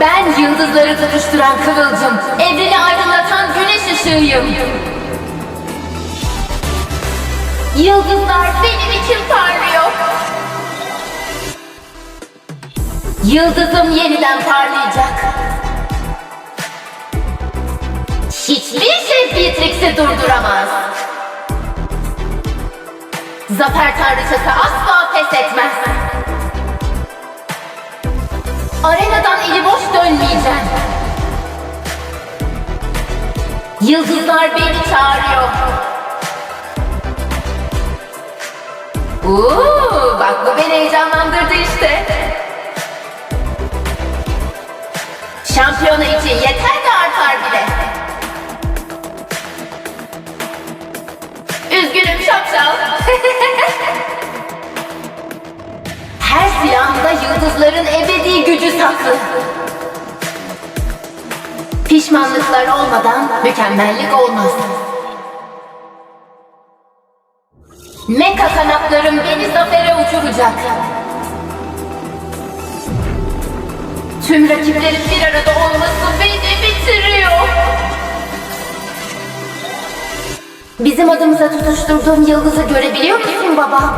Ben yıldızları tutuşturan kıvılcım, evreni aydınlatan güneş ışığıyım. Yıldızlar benim için parlıyor. Yıldızım yeniden parlayacak. Hiçbir şey Beatrix'i durduramaz. Zafer tanrıçası asla pes etmez. Arenadan eli boş dönmeyeceğim. Yıldızlar beni çağırıyor. Uuu, bak bu beni heyecanlandırdı işte. Şampiyona için yeter de artar bile. Üzgünüm şapşal. Her silahında yıldızların ebedi Pişmanlıklar olmadan mükemmellik olmaz. Meka kanatlarım beni zafere uçuracak. Tüm rakiplerin bir arada olması beni bitiriyor. Bizim adımıza tutuşturduğum yıldızı görebiliyor musun baba?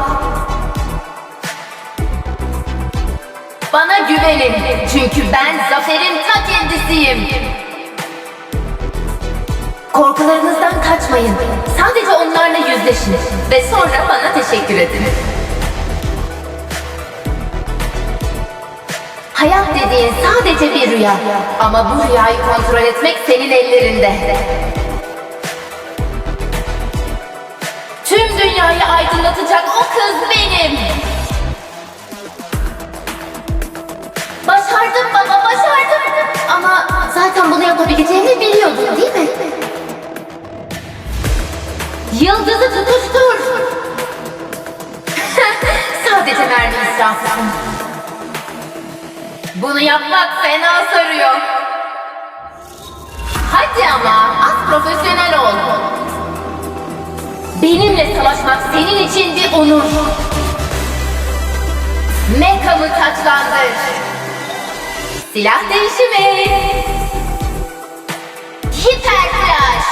Bana güvenin çünkü ben zaferin ta kendisiyim. Korkularınızdan kaçmayın. Sadece onlarla yüzleşin ve sonra bana teşekkür edin. Hayat dediğin sadece bir rüya ama bu rüyayı kontrol etmek senin ellerinde. Tüm dünyayı aydınlatacak o kız benim. Başardım baba, başardım. Ama zaten bunu yapabileceğimi biliyordun değil mi? Yıldızı tutuştur. Sadece mermi israfısın. Bunu yapmak fena sarıyor. Hadi ama az profesyonel ol. Benimle savaşmak senin için bir onur. Mekamı taçlandır. Silah değişimi. Hiper flash.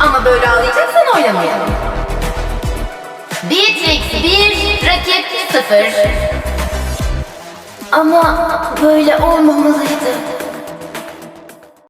Ama böyle ağlayacaksan oynamayalım. Beatrix 1, rakip 0. Ama böyle olmamalıydı.